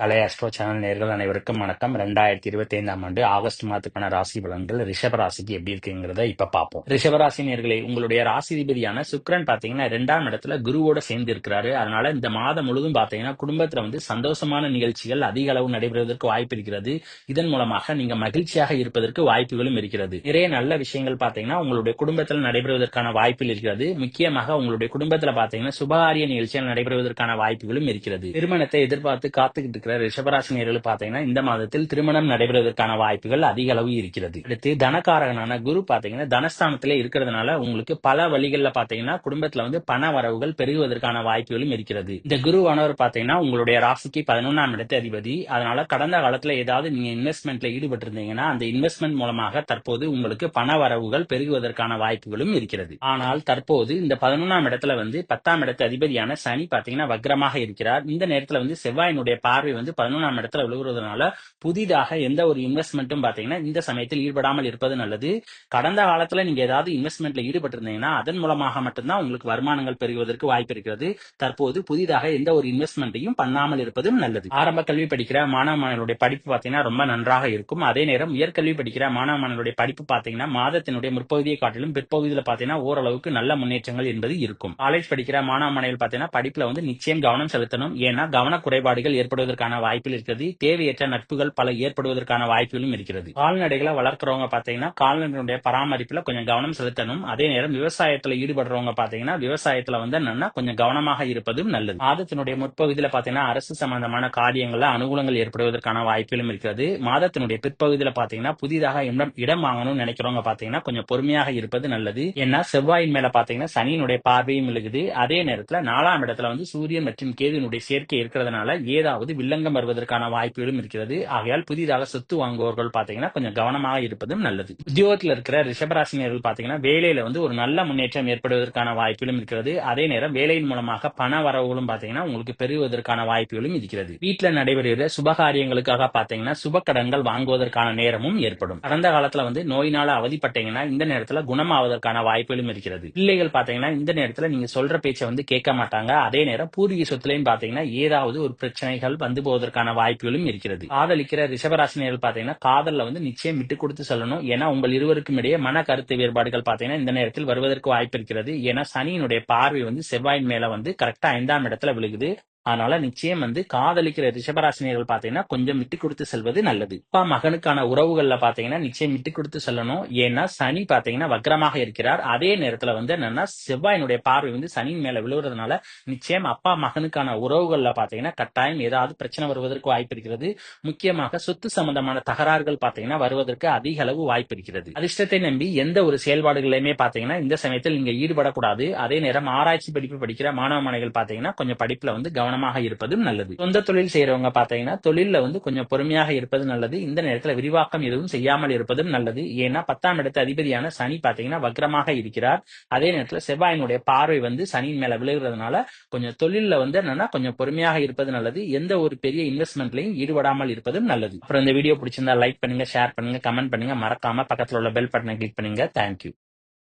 கலை astro channel நேர்கள் அனைவருக்கும் வணக்கம். ரெண்டாயிரத்தி இருபத்தி ஐந்தாம் ஆண்டு ஆகஸ்ட் மாதத்துக்கான ராசி பலன்கள் ரிஷப ராசிக்கு எப்படி இருக்குங்கிறத இப்ப பார்ப்போம். ரிஷபராசி நேர்களை உங்களுடைய ராசிதிபதியான சுக்ரன் பாத்தீங்கன்னா ரெண்டாம் இடத்துல குருவோட சேர்ந்து இருக்கிறாரு. அதனால இந்த மாதம் முழுதும் பாத்தீங்கன்னா குடும்பத்துல வந்து சந்தோஷமான நிகழ்ச்சிகள் அதிக அளவு நடைபெறுவதற்கு வாய்ப்பு இருக்கிறது. இதன் மூலமாக நீங்க மகிழ்ச்சியாக இருப்பதற்கு வாய்ப்புகளும் இருக்கிறது. நிறைய நல்ல விஷயங்கள் பாத்தீங்கன்னா உங்களுடைய குடும்பத்தில் நடைபெறுவதற்கான வாய்ப்பில் இருக்கிறது. முக்கியமாக உங்களுடைய குடும்பத்துல பாத்தீங்கன்னா சுபகாரிய நிகழ்ச்சிகள் நடைபெறுவதற்கான வாய்ப்புகளும் இருக்கிறது. திருமணத்தை எதிர்பார்த்து காத்துக்கிட்டு இருக்கிற ரிஷபராசி பாத்தீங்கன்னா இந்த மாதத்தில் திருமணம் நடைபெறுவதற்கான வாய்ப்புகள் அதிக அளவு இருக்கிறது. அடுத்து தனக்காரகனான குரு பாத்தீங்கன்னா தனஸ்தானத்துல இருக்கிறதுனால உங்களுக்கு பல வழிகள்ல பாத்தீங்கன்னா குடும்பத்துல வந்து பண வரவுகள் பெருகுவதற்கான வாய்ப்புகளும் இருக்கிறது. இந்த குருவானவர் பாத்தீங்கன்னா உங்களுடைய ராசிக்கு பதினொன்றாம் இடத்து அதிபதி. அதனால கடந்த காலத்துல ஏதாவது நீங்க இன்வெஸ்ட்மெண்ட்ல ஈடுபட்டு இருந்தீங்கன்னா அந்த இன்வெஸ்ட்மெண்ட் மூலமாக தற்போது உங்களுக்கு பண வரவுகள் பெருகுவதற்கான வாய்ப்புகளும் இருக்கிறது. ஆனால் தற்போது இந்த பதினொன்றாம் இடத்துல வந்து பத்தாம் இடத்து அதிபதியான சனி பாத்தீங்கன்னா வக்ரமாக இருக்கிறார். இந்த நேரத்துல வந்து செவ்வாயினுடைய பார்வை வந்து பதினொன்றாம் இடத்துல விழுகிறதுனால புதிதாக எந்த ஒரு இன்வெஸ்ட்மெண்ட்டும் பாத்தீங்கன்னா இந்த சமயத்தில் ஈடுபடாமல் இருப்பது நல்லது. கடந்த காலத்துல நீங்க ஏதாவது இன்வெஸ்ட்மெண்ட்ல ஈடுபட்டிருந்தீங்கன்னா அதன் மூலமாக மட்டும்தான் உங்களுக்கு வருமானங்கள் பெறுவதற்கு வாய்ப்பு இருக்கிறது. தற்போது புதிதாக எந்த ஒரு இன்வெஸ்ட்மெண்ட்டையும் பண்ணாமல் இருப்பதும் நல்லது. ஆரம்ப கல்வி படிக்கிற மாணவ மாணவர்களுடைய படிப்பு பாத்தீங்கன்னா ரொம்ப நன்றாக இருக்கும். அதே நேரம் உயர்கல்வி படிக்கிற மாணவ மாணவர்களுடைய படிப்பு பாத்தீங்கன்னா மாதத்தினுடைய முற்பகுதியை காட்டிலும் பிற்பகுதியில் பாத்தீங்கன்னா ஓரளவுக்கு நல்ல முன்னேற்றங்கள் என்பது இருக்கும். காலேஜ் படிக்கிற மாணவ மாணவிகள் பாத்தீங்கன்னா படிப்புல வந்து நிச்சயம் கவனம் செலுத்தணும். ஏன்னா கவன குறைபாடுகள் ஏற்படுவதற்கான வாய்ப்பில் இருக்கிறது. தேவையற்ற நட்புகள் பல ஏற்படுவதற்கான வாய்ப்புகளும் இருக்கிறது. கால்நடைகளை வளர்க்குறவங்க பாத்தீங்கன்னா கால்நடைகளுடைய பராமரிப்புல கொஞ்சம் கவனம் செலுத்தணும். அதே நேரம் விவசாயத்துல ஈடுபடுறவங்க பாத்தீங்கன்னா விவசாயத்துல வந்து என்னன்னா கொஞ்சம் கவனமாக இருப்பதும் நல்லது. மாதத்தினுடைய முற்பகுதியில பாத்தீங்கன்னா அரசு சம்பந்தமான காரியங்கள்ல அனுகூலங்கள் ஏற்படுவதற்கான வாய்ப்புகளும் இருக்கிறது. மாதத்தினுடைய பிற்பகுதியில பாத்தீங்கன்னா புதிதாக இடம் இடம் வாங்கணும்னு நினைக்கிறவங்க பாத்தீங்கன்னா கொஞ்சம் பொறுமையாக இருப்பது நல்லது. ஏன்னா செவ்வாயின் மேல பாத்தீங்கன்னா சனியினுடைய பார்வையும் இருக்குது. அதே நேரத்துல நாலாம் இடத்துல வந்து சூரியன் மற்றும் கேதுனுடைய சேர்க்கை இருக்கிறதுனால ஏதாவது வில்லங்கம் வருவதற்கான வாய்ப்புகளும் இருக்கிறது. ஆகையால் புதிதாக சொத்து வாங்குவவர்கள் பாத்தீங்கன்னா கொஞ்சம் கவனமாக இருப்பதும் நல்லது. உத்தியோகத்தில் இருக்கிற ரிஷபராசினியர்கள் பாத்தீங்கன்னா வேலையில வந்து ஒரு நல்ல முன்னேற்றம் ஏற்படுவதற்கான வாய்ப்புகளும் இருக்கிறது. அதே நேரம் வேலையின் மூலமாக பண வரவுகளும் பாத்தீங்கன்னா உங்களுக்கு பெறுவதற்கான வாய்ப்புகளும் இருக்கிறது. வீட்டுல நடைபெறுகிற சுபகாரியங்களுக்காக பாத்தீங்கன்னா சுப கடன்கள் வாங்குவதற்கான நேரமும் ஏற்படும். கடந்த காலத்துல வந்து நோயினால அவதிப்பட்டீங்கன்னா இந்த நேரத்துல குணமாவதற்கான வாய்ப்புகளும் இருக்கிறது. பிள்ளைகள் பாத்தீங்கன்னா இந்த நேரத்துல நீங்க சொல்ற பேச்சை வந்து கேட்க மாட்டாங்க. அதே நேரம் பூர்வீக சொத்துலையும் பாத்தீங்கன்னா ஏதாவது ஒரு பிரச்சனைகள் வந்து போவதற்கான வாய்ப்புகளும் இருக்கிறது. காதலிக்கிற ரிஷபராசினியர்கள் பாத்தீங்கன்னா காதல்ல வந்து நிச்சயம் விட்டு கொடுத்து செல்லணும். ஏன்னா உங்கள் இருவருக்கும் இடையே மன கருத்து வேறுபாடுகள் பாத்தீங்கன்னா இந்த நேரத்தில் வருவதற்கு வாய்ப்பு இருக்கிறது. ஏன்னா சனியினுடைய பார்வை வந்து செவ்வாயின் மேல வந்து கரெக்டா ஐந்தாம் இடத்துல விழுகுது. அதனால நிச்சயம் வந்து காதலிக்கிற ரிஷபராசினியர்கள் பாத்தீங்கன்னா கொஞ்சம் விட்டு கொடுத்து செல்வது நல்லது. அப்பா மகனுக்கான உறவுகள்ல பாத்தீங்கன்னா நிச்சயம் விட்டு கொடுத்து செல்லணும். ஏன்னா சனி பாத்தீங்கன்னா வக்ரமாக இருக்கிறார். அதே நேரத்துல வந்து என்னன்னா செவ்வாயினுடைய பார்வை வந்து சனியின் மேல விழுவுறதுனால நிச்சயம் அப்பா மகனுக்கான உறவுகள்ல பாத்தீங்கன்னா கட்டாயம் ஏதாவது பிரச்சனை வருவதற்கு வாய்ப்பு இருக்கிறது. முக்கியமாக சொத்து சம்பந்தமான தகராறுகள் பாத்தீங்கன்னா வருவதற்கு அதிக அளவு வாய்ப்பு இருக்கிறது. அதிர்ஷ்டத்தை நம்பி எந்த ஒரு செயல்பாடுகளையுமே பாத்தீங்கன்னா இந்த சமயத்தில் நீங்க ஈடுபடக்கூடாது. அதே நேரம் ஆராய்ச்சி படிப்பு படிக்கிற மாணவ மாணவிகள் பாத்தீங்கன்னா கொஞ்சம் படிப்புல வந்து கவனம் கவனமாக இருப்பதும் நல்லது. சொந்த தொழில் செய்யறவங்க பாத்தீங்கன்னா தொழில வந்து கொஞ்சம் பொறுமையாக இருப்பது நல்லது. இந்த நேரத்துல விரிவாக்கம் எதுவும் செய்யாமல் இருப்பதும் நல்லது. ஏன்னா பத்தாம் இடத்து அதிபதியான சனி பாத்தீங்கன்னா வக்ரமாக இருக்கிறார். அதே நேரத்துல செவ்வாயினுடைய பார்வை வந்து சனியின் மேல விழுகிறதுனால கொஞ்சம் தொழில வந்து என்னன்னா கொஞ்சம் பொறுமையாக இருப்பது நல்லது. எந்த ஒரு பெரிய இன்வெஸ்ட்மெண்ட்லையும் ஈடுபடாமல் இருப்பதும் நல்லது. அப்புறம் இந்த வீடியோ பிடிச்சிருந்தா லைக் பண்ணுங்க ஷேர் பண்ணுங்க கமெண்ட் பண்ணுங்க. மறக்காம பக்கத்துல உள்ள பெல் பட்டனை கிளிக் பண்ணுங்க. தேங்க்யூ